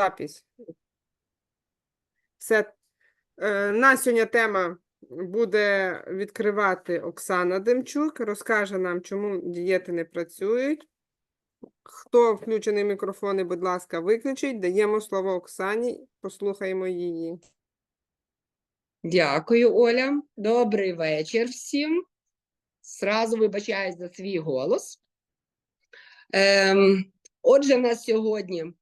запись. Все. Е, На сьогодні тема буде відкривати Оксана Демчук. Розкаже нам, чому дієти не працюють. Хто включений мікрофони, будь ласка, виключіть. Даємо слово Оксані, послухаємо її. Дякую, Оля. Добрий вечір всім. Сразу вибачаюсь за свій голос. Ем, отже, на сьогодні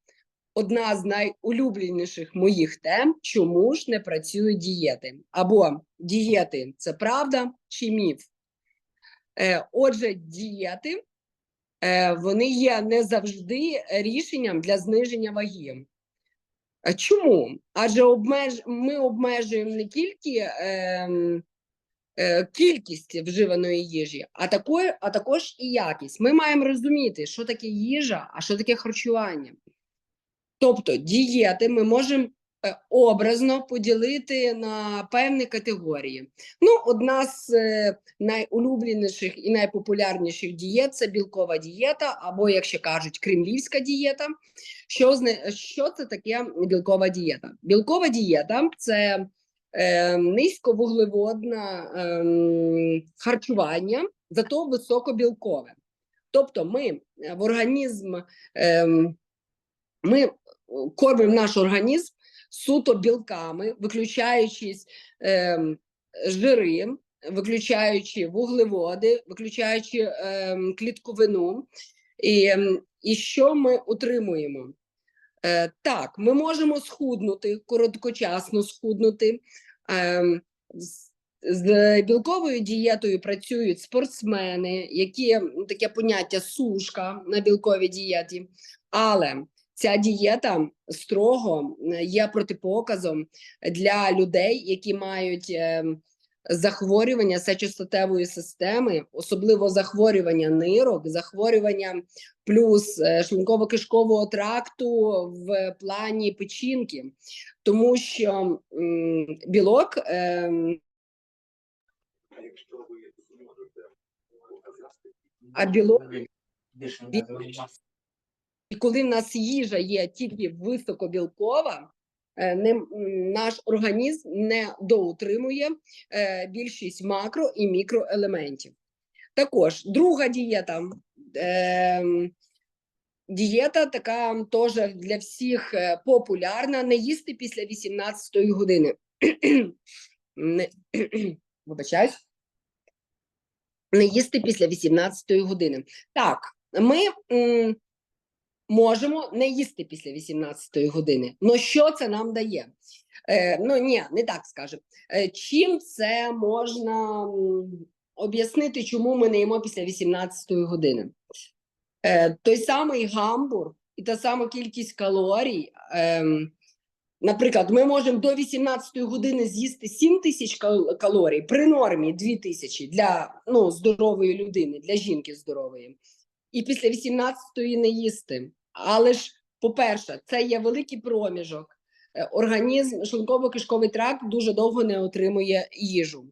одна з найулюбленіших моїх тем, чому ж не працюють дієти? Або дієти це правда чи міф? Е, отже, дієти е, вони є не завжди рішенням для зниження ваги. Чому? Адже обмеж... ми обмежуємо не тільки ем, е, кількість вживаної їжі, а, також, а також і якість. Ми маємо розуміти, що таке їжа, а що таке харчування. Тобто дієти ми можемо е, образно поділити на певні категорії. Ну, одна з е, найулюбленіших і найпопулярніших дієт це білкова дієта, або, як ще кажуть, кремлівська дієта. Що, що це таке білкова дієта? Білкова дієта це е, низьковуглеводне е, харчування, зато високобілкове. Тобто ми в організм, е, ми кормимо наш організм суто білками, виключаючись е, жири, виключаючи вуглеводи, виключаючи е, клітковину. І, ем, і що ми отримуємо? Е, так, ми можемо схуднути, короткочасно схуднути. З, з білковою дієтою працюють спортсмени, які таке поняття сушка на білковій дієті. Але ця дієта строго е, є протипоказом для людей, які мають ем, захворювання сечостатевої системи, особливо захворювання нирок, захворювання плюс е, шлунково-кишкового тракту в плані печінки, тому що білок а білок і коли в нас їжа є тільки високобілкова, е, не, наш організм не доутримує е, більшість макро і мікроелементів. Також друга дієта. Е, дієта така теж для всіх е, популярна. Не їсти після 18 години. не, вибачаюсь. Не їсти після 18 години. Так, ми можемо не їсти після 18 години. Ну що це нам дає? Е, ну ні, не так скажемо. Е, чим це можна об'яснити, чому ми не їмо після 18 години? Е, той самий гамбург і та сама кількість калорій. ем, Наприклад, ми можемо до 18 години з'їсти 7 тисяч калорій при нормі 2 тисячі для ну, здорової людини, для жінки здорової, і після 18-ї не їсти. Але ж, по-перше, це є великий проміжок. Е, Організм, шлунково-кишковий тракт дуже довго не отримує їжу.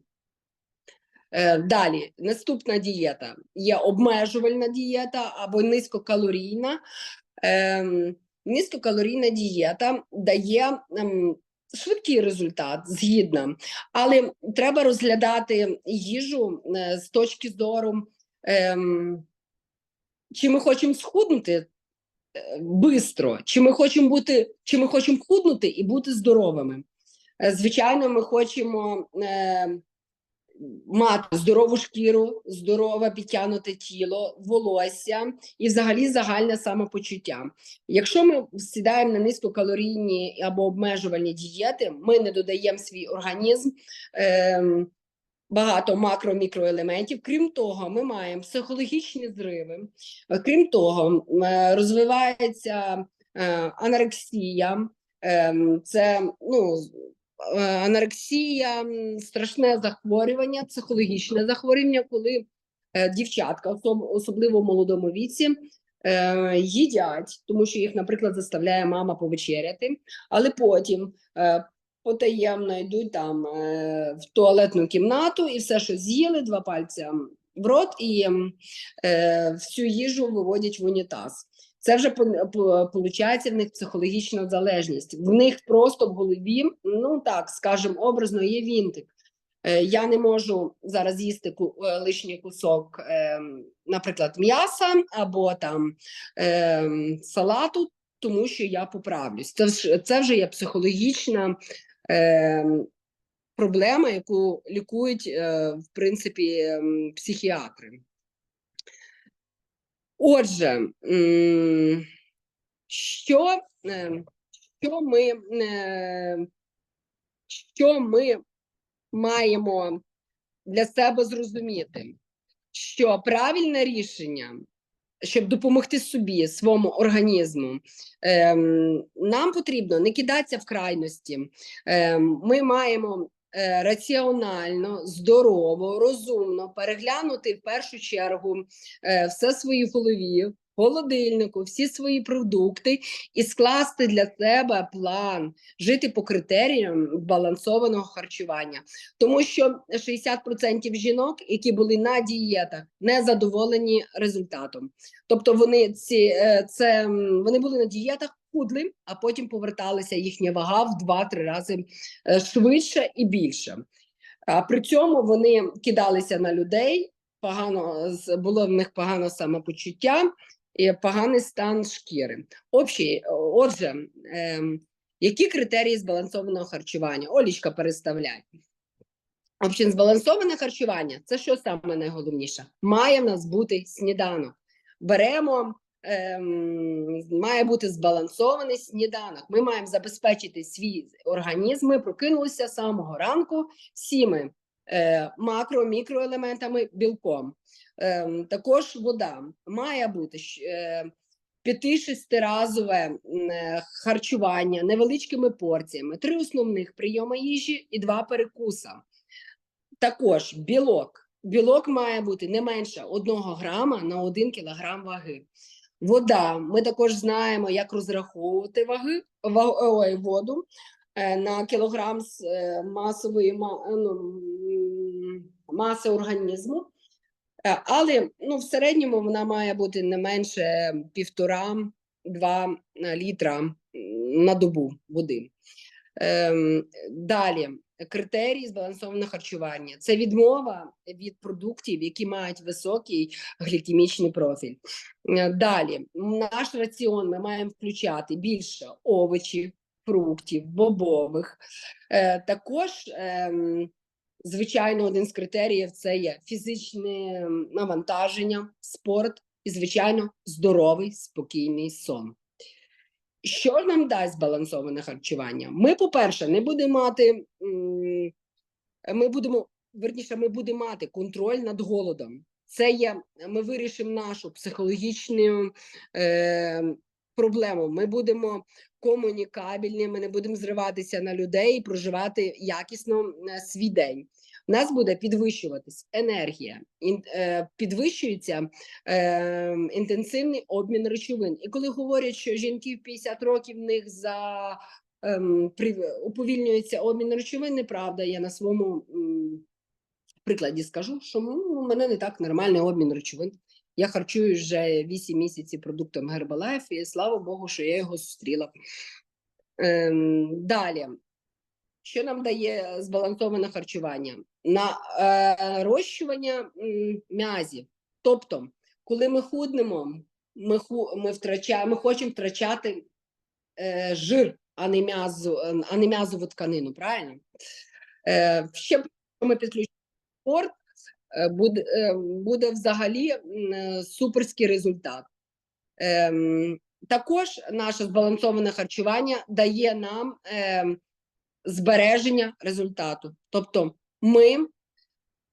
Е, Далі, наступна дієта є обмежувальна дієта або низькокалорійна. Ем, Низькокалорійна дієта дає ем, швидкий результат, згідно, але треба розглядати їжу е, з точки зору, ем, чи ми хочемо схуднути е, бистро, чи ми хочемо бути, чи ми хочемо худнути і бути здоровими. Е, Звичайно, ми хочемо е, мати здорову шкіру, здорове підтягнуте тіло, волосся і взагалі загальне самопочуття. Якщо ми сідаємо на низькокалорійні або обмежувальні дієти, ми не додаємо свій організм. Е, Багато макро-мікроелементів. Крім того, ми маємо психологічні зриви. Крім того, е, розвивається е, анорексія. Ем, Це ну, е, анорексія страшне захворювання, психологічне захворювання, коли дівчатка, особливо в молодому віці, їдять, тому що їх, наприклад, заставляє мама повечеряти, але потім потаємно йдуть там е, в туалетну кімнату і все, що з'їли, два пальця в рот, і е, всю їжу виводять в унітаз. Це вже виходить в них психологічна залежність. В них просто в голові, ну так скажемо, образно є вінтик. Е, Я не можу зараз їсти е, лишній кусок, ем, наприклад, м'яса або там ем, салату, тому що я поправлюсь. Це, вже є психологічна проблема, яку лікують, е, в принципі, ем, психіатри. Отже, що, е, що ми, е, що ми маємо для себе зрозуміти, що правильне рішення, щоб допомогти собі, своєму організму, ем, нам потрібно не кидатися в крайності. Ем, ми маємо е, раціонально, здорово, розумно переглянути в першу чергу е, все свої голові, холодильнику, всі свої продукти і скласти для себе план, жити по критеріям збалансованого харчування. Тому що 60% жінок, які були на дієтах, не задоволені результатом. Тобто вони ці е, це вони були на дієтах, худли, а потім поверталася їхня вага в 2-3 рази е, швидше і більше. А при цьому вони кидалися на людей, погано було в них погане самопочуття поганий стан шкіри. Общий, отже, ем, які критерії збалансованого харчування? Олічка, переставляй. Общем, збалансоване харчування це що саме найголовніше? Має в нас бути сніданок. Беремо, ем, має бути збалансований сніданок. Ми маємо забезпечити свій організм. Ми прокинулися з самого ранку всіми е, макро, мікроелементами білком. Ем, також вода має бути щ- е, п'яти-шестиразове е, харчування невеличкими порціями, три основних прийоми їжі і два перекуса. Також білок. Білок має бути не менше 1 грама на 1 кілограм ваги. Вода. Ми також знаємо, як розраховувати ваги, ва- ой, воду е, на кілограм з е, масової ну, маси організму. Е, Але ну, в середньому вона має бути не менше півтора-два літра на добу води. Ем, далі, критерії збалансованого харчування це відмова від продуктів, які мають високий глікемічний профіль. Е, Далі, наш раціон ми маємо включати більше овочів, фруктів, бобових. Е, також, ем, звичайно, один з критеріїв це є фізичне навантаження, спорт і, звичайно, здоровий, спокійний сон. Що нам дасть збалансоване харчування? Ми, по-перше, не будемо мати, ми будемо, верніше, ми будемо мати контроль над голодом. Це є, ми вирішимо нашу психологічну е, проблему. Ми будемо комунікабельні, ми не будемо зриватися на людей і проживати якісно е, свій день. У нас буде підвищуватись енергія, е, підвищується е, інтенсивний обмін речовин. І коли говорять, що жінки в 50 років в них за ем, уповільнюється обмін речовин, неправда. Я на своєму прикладі скажу, що ну, у мене не так нормальний обмін речовин. Я харчую вже 8 місяців продуктом Herbalife, і слава Богу, що я його зустріла. Ем, далі. Що нам дає збалансоване харчування? Нарощування м, м'язів. Тобто, коли ми худнемо, ми, ху, ми, втрачаємо, ми хочемо втрачати е, жир, а не, м'язу, е, а не м'язову тканину, правильно? Е, ще ми підключимо спорт, е, буде, е, буде взагалі е, суперський результат. Ем, також наше збалансоване харчування дає нам ем, збереження результату. Тобто ми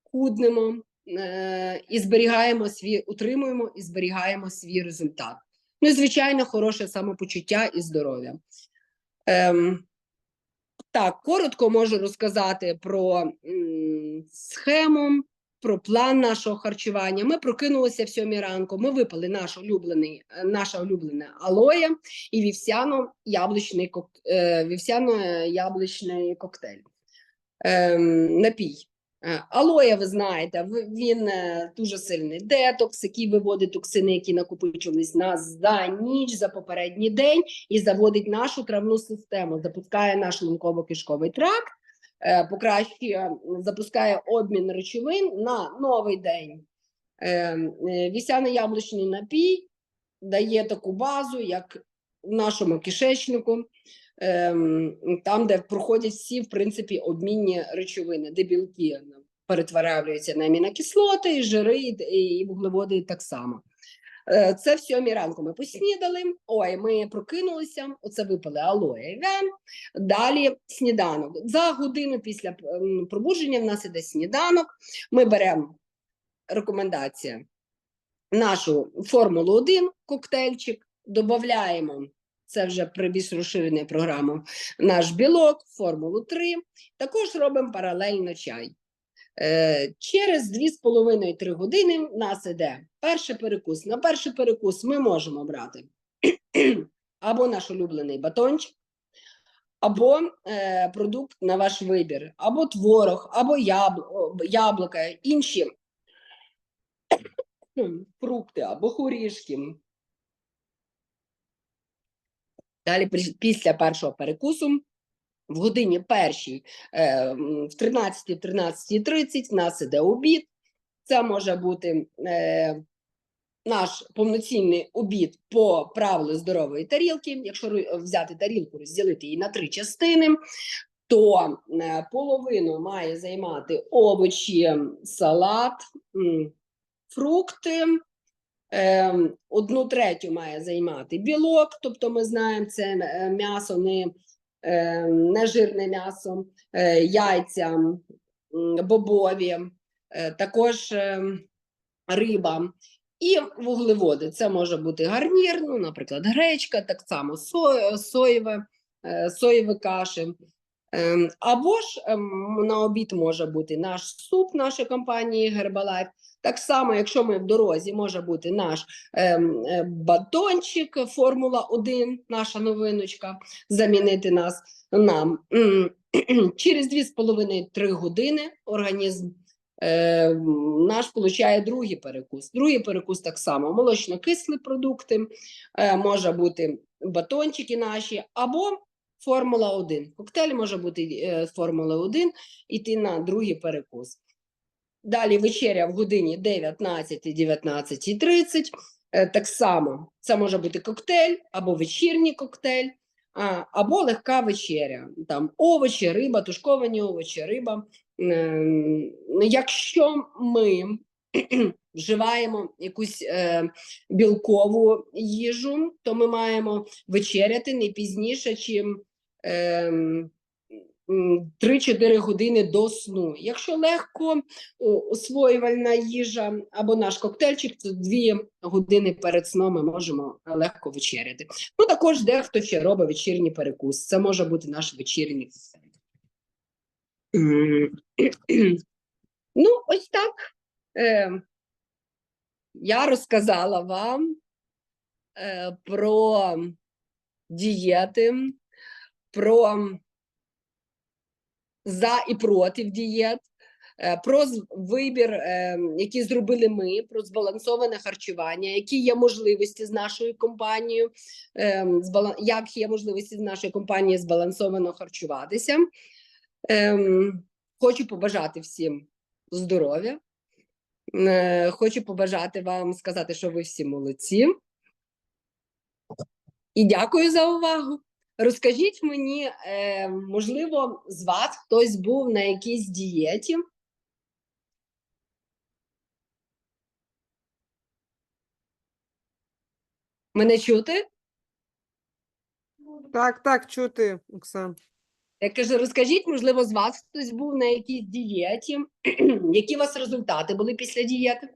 худнемо е, і зберігаємо свій, утримуємо і зберігаємо свій результат. Ну і звичайно, хороше самопочуття і здоров'я. Ем, так, коротко можу розказати про м, схему, про план нашого харчування. Ми прокинулися в сьомій ранку. Ми випили наш улюблений, е, наша улюблена алоє і вівсяно-яблучний кок, е, вівсяно-яблучний коктейль. Ем, напій. Е, Алоє, ви знаєте, він е, дуже сильний детокс, який виводить токсини, які накопичились на за ніч, за попередній день, і заводить нашу травну систему, запускає наш лунково-кишковий тракт, е, покращує, запускає обмін речовин на новий день. Е, е, Вісяно-яблучний напій дає таку базу, як в нашому кишечнику, там, де проходять всі, в принципі, обмінні речовини, де білки перетворюються на амінокислоти, і жири, і вуглеводи так само. Е, Це в сьомій ранку ми поснідали. Ой, ми прокинулися. Оце випили алоє вен. Далі сніданок. За годину після пробудження в нас іде сніданок. Ми беремо рекомендація нашу формулу 1 коктейльчик, додаємо. Це вже при більш розширеній програмі. Наш білок, формулу 3. Також робимо паралельно чай. Е, через 2,5-3 години в нас іде перший перекус. На перший перекус ми можемо брати або наш улюблений батончик, або е, продукт на ваш вибір, або творог, або ябл- яблука, інші фрукти або хорішки. Далі після першого перекусу в годині першій е, в 13-13.30 в нас іде обід. Це може бути е, наш повноцінний обід по правилу здорової тарілки. Якщо взяти тарілку, розділити її на три частини, то е, половину має займати овочі, салат, фрукти. Одну третю має займати білок, тобто ми знаємо, це м'ясо, не, е, не жирне м'ясо, е, яйця, бобові, е, також ем, риба і вуглеводи. Це може бути гарнір, ну, наприклад, гречка, так само соєве, соєве, кашем. Ем, Або ж ем, на обід може бути наш суп нашої компанії Herbalife. Так само, якщо ми в дорозі, може бути наш ем, е, батончик Формула 1, наша новиночка, замінити нас нам. Через 2,5-3 години організм е, наш получає другий перекус. Другий перекус так само молочно-кислі продукти, е, може бути батончики наші, або Формула 1. Коктейль може бути е, з Формули 1, іти на другий перекус. Далі вечеря в годині 19 19.30. Е, Так само це може бути коктейль або вечірній коктейль, або легка вечеря. Там овочі, риба, тушковані овочі, риба. Ем, Якщо ми вживаємо якусь е, білкову їжу, то ми маємо вечеряти не пізніше, чим 3-4 години до сну. Якщо легко освоювальна їжа або наш коктейльчик, то 2 години перед сном ми можемо легко вечеряти. Ну, також дехто ще робить вечірній перекус. Це може бути наш вечірній коктейль. Ну, ось так. Е, я розказала вам е, про дієти, про за і проти дієт, е, про вибір, е, який зробили ми, про збалансоване харчування, які є можливості з нашою компанією, е, як є можливості з нашої компанії збалансовано харчуватися. Хочу побажати всім здоров'я. Хочу побажати вам сказати, що ви всі молодці. І дякую за увагу. Розкажіть мені, е, можливо, з вас хтось був на якійсь дієті. Мене чути? Так, так, чути, Оксан. Я кажу, розкажіть, можливо, з вас хтось був на якійсь дієті. Які у вас результати були після дієти?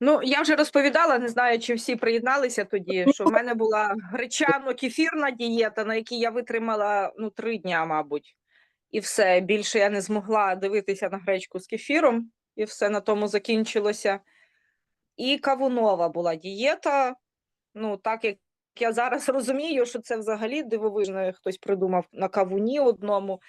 Ну, я вже розповідала, не знаю, чи всі приєдналися тоді, що в мене була гречано-кефірна дієта, на якій я витримала ну, три дня, мабуть. І все. Більше я не змогла дивитися на гречку з кефіром, і все на тому закінчилося. І кавунова була дієта. Ну, так як я зараз розумію, що це взагалі дивовижно, хтось придумав на кавуні одному.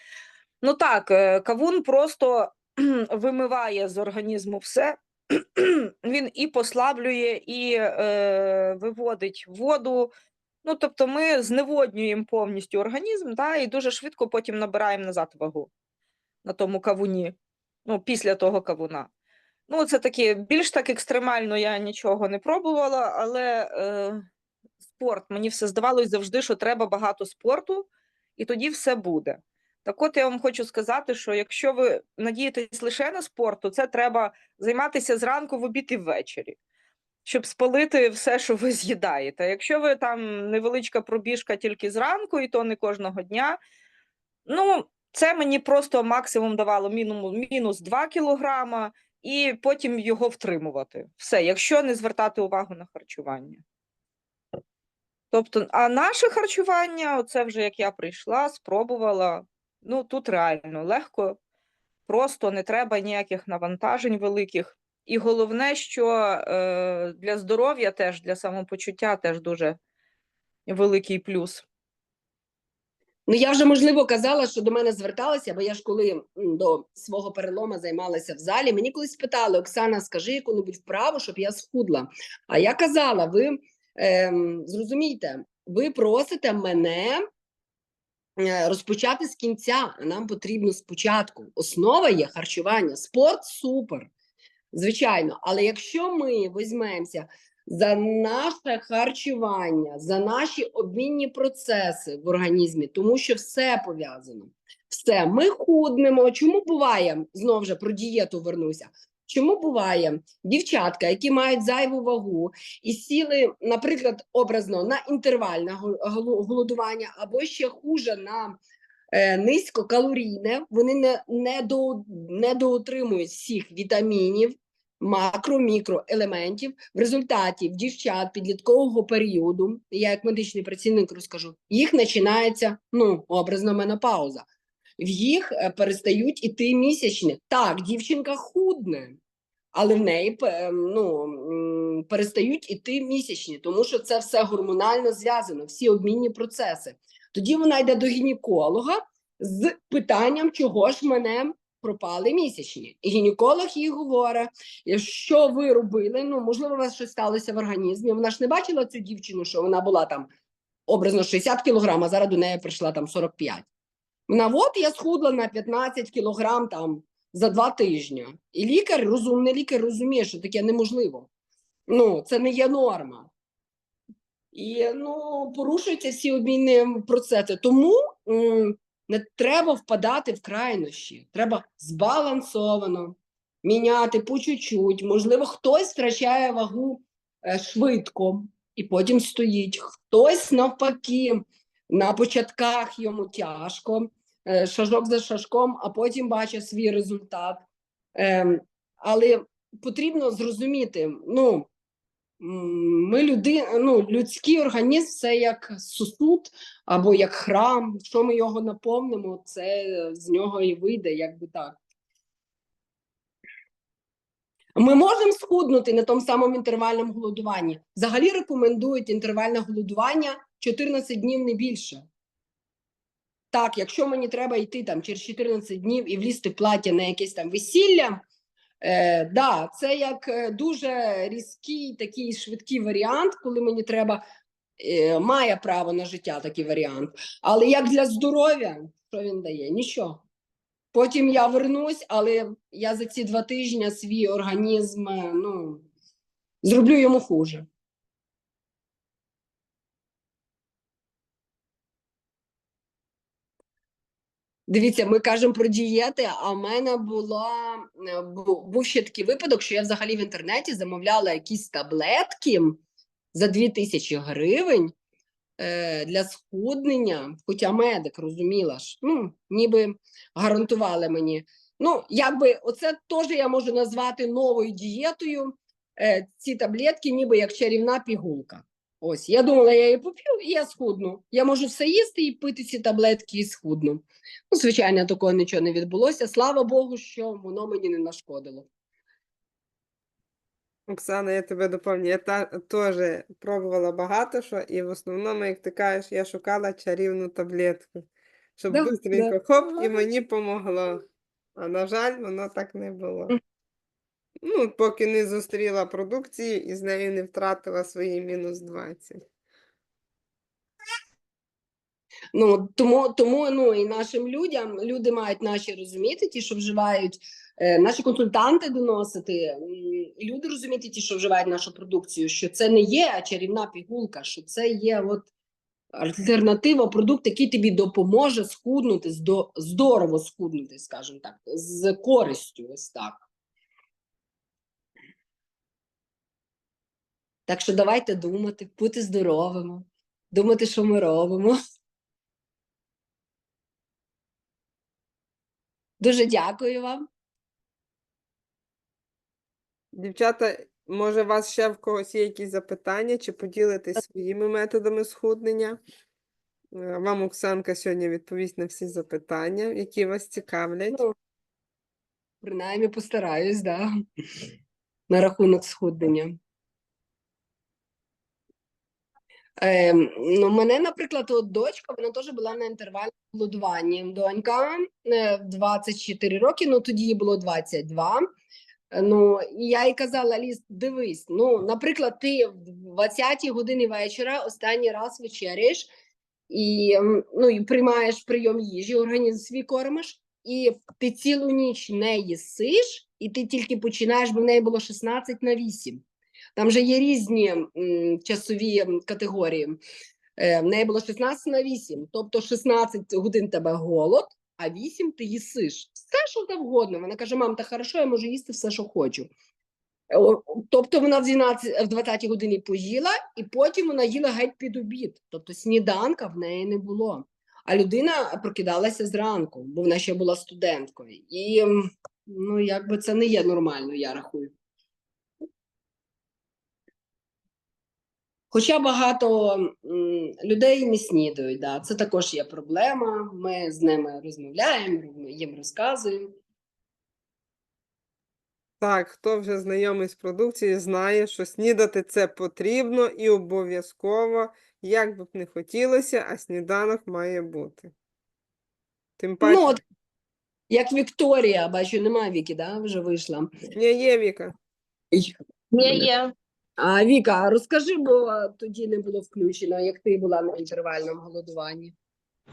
Ну так, е, кавун просто вимиває з організму все. Він і послаблює, і е, виводить воду. Ну, тобто ми зневоднюємо повністю організм, да, і дуже швидко потім набираємо назад вагу на тому кавуні, ну, після того кавуна. Ну, це таке, більш так екстремально я нічого не пробувала, але е, спорт, мені все здавалось завжди, що треба багато спорту, і тоді все буде. Так от я вам хочу сказати, що якщо ви надієтесь лише на спорт, то це треба займатися зранку в обід і ввечері, щоб спалити все, що ви з'їдаєте. Якщо ви там невеличка пробіжка тільки зранку, і то не кожного дня, ну, це мені просто максимум давало мінус 2 кілограма, і потім його втримувати. Все, якщо не звертати увагу на харчування. Тобто, а наше харчування, оце вже як я прийшла, спробувала. Ну, тут реально легко, просто не треба ніяких навантажень великих. І головне, що е, для здоров'я теж, для самопочуття теж дуже великий плюс. Ну, я вже можливо казала, що до мене зверталися, бо я ж коли до свого перелома займалася в залі. Мені колись питали: Оксана, скажи яку-небудь вправу, щоб я схудла. А я казала: ви ем, зрозумійте, ви просите мене е, розпочати з кінця, нам потрібно спочатку. Основа є харчування, спорт супер, звичайно. Але якщо ми візьмемося за наше харчування, за наші обмінні процеси в організмі, тому що все пов'язано. Все, ми худнемо. Чому буває знову ж про дієту вернуся? Чому буває дівчатка, які мають зайву вагу і сіли, наприклад, образно на інтервальне голодування, або ще хуже на е, низькокалорійне, вони не, не, до, не доотримують всіх вітамінів, макро, мікроелементів. В результаті в дівчат підліткового періоду, я як медичний працівник розкажу, їх починається ну, образно менопауза. В їх е, перестають іти місячні. Так, дівчинка худне, але в неї ну, перестають іти місячні, тому що це все гормонально зв'язано, всі обмінні процеси. Тоді вона йде до гінеколога з питанням, чого ж мене пропали місячні. І гінеколог їй говорить, що ви робили, ну, можливо, у вас щось сталося в організмі. Вона ж не бачила цю дівчину, що вона була там образно 60 кілограм, а зараз до неї прийшла там 45. Вона, от я схудла на 15 кілограм там за два тижні. І лікар, розумний лікар розуміє, що таке неможливо. Ну, це не є норма. І ну, порушуються всі обмінні процеси. Тому не треба впадати в крайнощі. Треба збалансовано міняти по чуть-чуть. Можливо, хтось втрачає вагу е, швидко і потім стоїть. Хтось навпаки на початках йому тяжко, шажок за шажком, а потім бачить свій результат. Ем, але потрібно зрозуміти, ну. Ми люди, ну, людський організм це як сосуд або як храм. Що ми його наповнимо, це з нього і вийде, якби так. Ми можемо схуднути на тому самому інтервальному голодуванні. Взагалі рекомендують інтервальне голодування 14 днів не більше. Так, якщо мені треба йти там через 14 днів і влізти в плаття на якесь там весілля, е, да, це як е, дуже різкий такий швидкий варіант, коли мені треба, е, має право на життя такий варіант. Але як для здоров'я, що він дає? Нічого. Потім я вернусь, але я за ці два тижні свій організм е, ну, зроблю йому хуже. Дивіться, ми кажемо про дієти, а в мене була, е, був ще такий випадок, що я взагалі в інтернеті замовляла якісь таблетки за 2000 гривень е, для схуднення, хоча медик розуміла ж, ну, ніби гарантували мені. Ну, якби оце теж я можу назвати новою дієтою. Е, ці таблетки, ніби як чарівна пігулка. Ось, я думала, я її поп'ю, і я схудну. Я можу все їсти і пити ці таблетки і схудну. Ну, звичайно, такого нічого не відбулося. Слава Богу, що воно мені не нашкодило. Оксана, я тебе доповню. Я та, теж пробувала багато що, і в основному, як ти кажеш, я шукала чарівну таблетку, щоб Да, быстренько хоп, і мені помогло. А на жаль, воно так не було. Ну, поки не зустріла продукцію і з нею не втратила свої мінус 20. Ну тому, тому ну і нашим людям люди мають наші розуміти, ті, що вживають е, наші консультанти доносити. люди розуміти, ті, що вживають нашу продукцію, що це не є чарівна пігулка, що це є от альтернатива, продукт, який тобі допоможе схуднути, здорово схуднути, скажімо так, з користю. Ось так. Так що давайте думати, бути здоровими, думати, що ми робимо. Дуже дякую вам. Дівчата, може, у вас ще в когось є якісь запитання, чи поділитесь своїми методами схуднення? Е, Вам Оксанка сьогодні відповість на всі запитання, які вас цікавлять. Ну, Принаймні постараюсь, да. На рахунок схуднення. Ем, ну, мене, наприклад, от дочка, вона теж була на інтервальному голодуванні. Донька е, в 24 роки, ну тоді їй було 22. Е, Ну, і я їй казала, Ліс, дивись, ну, наприклад, ти в 20 годині вечора останній раз вечеряєш і, ну, і приймаєш прийом їжі, організм свій кормиш, і ти цілу ніч не їсиш, і ти тільки починаєш, бо в неї було 16 на 8. Там же є різні часові категорії. Е, в неї було 16 на 8, тобто 16 годин тебе голод, а 8 ти їсиш. Все, що завгодно. Вона каже: мам, та хорошо, я можу їсти все, що хочу. Тобто вона в 12, в 20 годині поїла, і потім вона їла геть під обід. Тобто сніданка в неї не було. А людина прокидалася зранку, бо вона ще була студенткою. І ну, якби це не є нормально, я рахую. Хоча багато людей не снідають, да. це також є проблема. Ми з ними розмовляємо, ми їм розказуємо. Так, хто вже знайомий з продукцією, знає, що снідати це потрібно і обов'язково, як би б не хотілося, а сніданок має бути. Тим паче, Ну, от, як Вікторія, бачу, немає Віки, да? вже вийшла. Ні, є Віка. Є, є. А Віка, розкажи, бо тоді не було включено, як ти була на інтервальному голодуванні.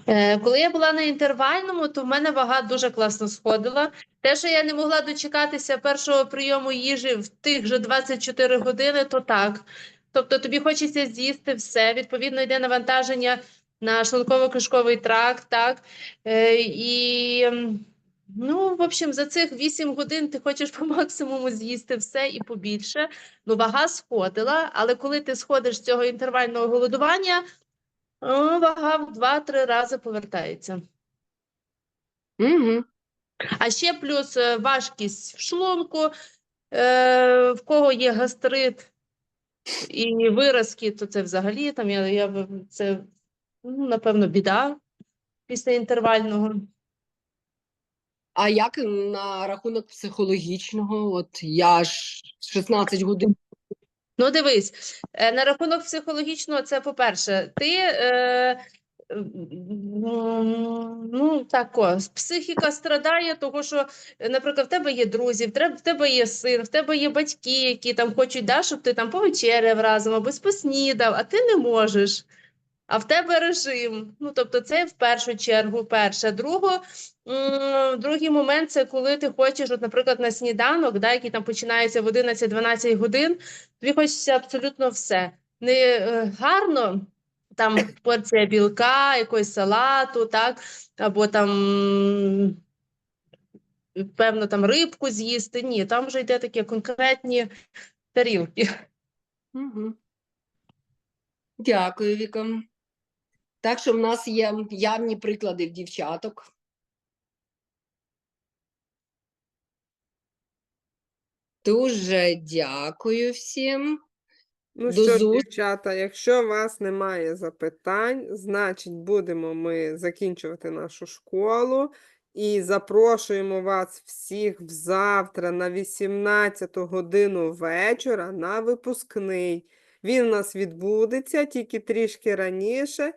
Е, Коли я була на інтервальному, то в мене вага дуже класно сходила. Те, що я не могла дочекатися першого прийому їжі в тих же 24 години, то так. Тобто тобі хочеться з'їсти все, відповідно, йде навантаження на шлунково-кишковий тракт, так. Е, І, ну, в общем, за цих 8 годин ти хочеш по максимуму з'їсти все і побільше. Ну, вага сходила, але коли ти сходиш з цього інтервального голодування, Вага в 2-3 рази повертається. Угу. А ще плюс е, важкість в шлунку, е, в кого є гастрит і виразки, то це взагалі там я, я це ну, напевно біда після інтервального. А як на рахунок психологічного? От я ж 16 годин. Ну, дивись, е, на рахунок психологічного, це по-перше, ти е, ну так, психіка страдає, того що, наприклад, в тебе є друзі, в тебе є син, в тебе є батьки, які там хочуть, да, щоб ти там повечеряв разом або поснідав, а ти не можеш. А в тебе режим. Ну, тобто, це в першу чергу перше. Друго, другий момент це коли ти хочеш, от, наприклад, на сніданок, да, який там починається в 11-12 годин, тобі хочеться абсолютно все. Не е, гарно, там порція білка, якогось салату, так, або там, певно, там рибку з'їсти. Ні, там вже йде такі конкретні тарілки. Угу. Дякую, Віка. Так що в нас є явні приклади в дівчаток. Дуже дякую всім. Ну До що ж, дівчата, якщо у вас немає запитань, значить будемо ми закінчувати нашу школу І запрошуємо вас всіх завтра на 18 годину вечора на випускний. Він у нас відбудеться тільки трішки раніше,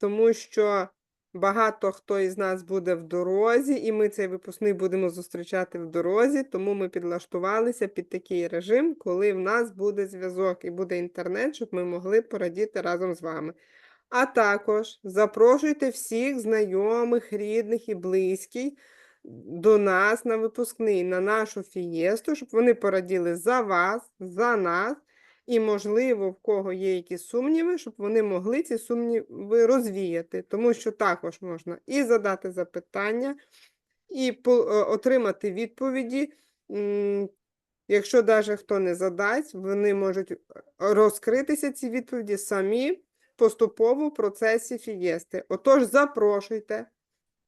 тому що багато хто із нас буде в дорозі, і ми цей випускний будемо зустрічати в дорозі, тому ми підлаштувалися під такий режим, коли в нас буде зв'язок і буде інтернет, щоб ми могли порадіти разом з вами. А також запрошуйте всіх знайомих, рідних і близьких до нас на випускний, на нашу фієсту, щоб вони пораділи за вас, за нас, і, можливо, в кого є якісь сумніви, щоб вони могли ці сумніви розвіяти, тому що також можна і задати запитання, і е, отримати відповіді. Якщо навіть хто не задасть, вони можуть е, розкритися ці відповіді самі поступово в процесі фієсти. Отож, запрошуйте.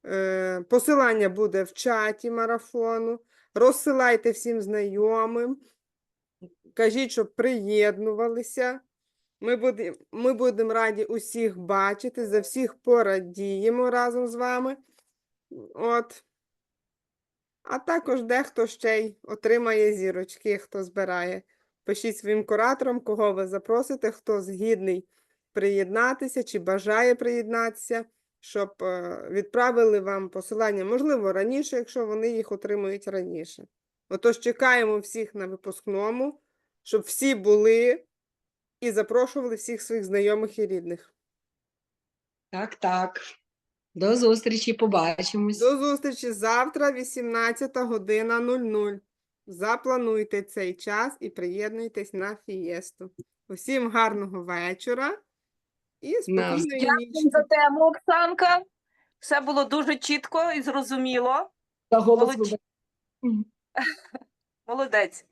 Е, Посилання буде в чаті марафону. Розсилайте всім знайомим. Кажіть, щоб приєднувалися. Ми будемо ми будемо раді усіх бачити, за всіх порадіємо разом з вами. От. А також дехто ще й отримає зірочки, хто збирає. Пишіть своїм кураторам, кого ви запросите, хто згідний приєднатися чи бажає приєднатися, щоб е, відправили вам посилання, можливо, раніше, якщо вони їх отримують раніше. Отож, чекаємо всіх на випускному, щоб всі були і запрошували всіх своїх знайомих і рідних. Так, так. До зустрічі, побачимось. До зустрічі завтра, 18 година 00. Заплануйте цей час і приєднуйтесь на фієсту. Усім гарного вечора і спокійної Дякую нічки. за тему, Оксанка. Все було дуже чітко і зрозуміло. За голос Молодці. Молодець.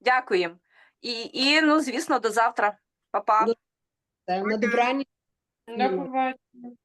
Дякуємо. І, і ну, звісно, до завтра. Па-па. На добрані. До побачення.